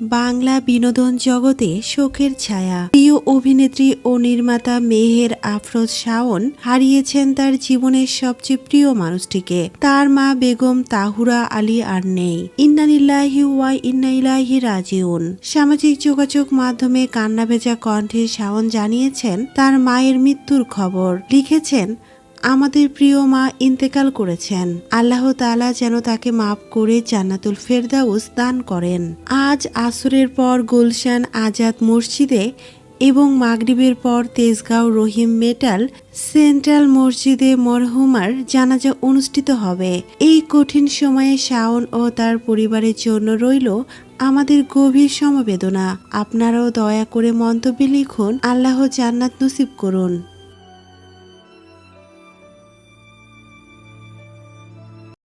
বাংলা বিনোদন জগতে শোকের ছায়া। প্রিয় অভিনেত্রী ও নির্মাতা মেহের আফরোজ শাওন হারিয়েছেন তার জীবনের সবচেয়ে প্রিয় মানুষটিকে। তার মা বেগম তাহুরা আলী আর নেই। ইন্নানিল্লাহি ওয়াই ইন্নাইলাহি রাজিউন। সামাজিক যোগাযোগ মাধ্যমে কান্না ভেজা কণ্ঠে শাওন জানিয়েছেন, তার মায়ের মৃত্যুর খবর। লিখেছেন আমাদের প্রিয় মা ইন্তেকাল করেছেন। আল্লাহ তালা যেন তাকে মাফ করে জান্নাতুল ফেরদাউস দান করেন। আজ আসরের পর গুলশান আজাদ মসজিদে এবং মাগরিবের পর তেজগাঁও রহিম মেটাল সেন্ট্রাল মসজিদে মরহুমার জানাজা অনুষ্ঠিত হবে। এই কঠিন সময়ে শাওন ও তার পরিবারের জন্য রইল আমাদের গভীর সমবেদনা। আপনারাও দয়া করে মন্তব্যে লিখুন, আল্লাহ জান্নাত নসিব করুন।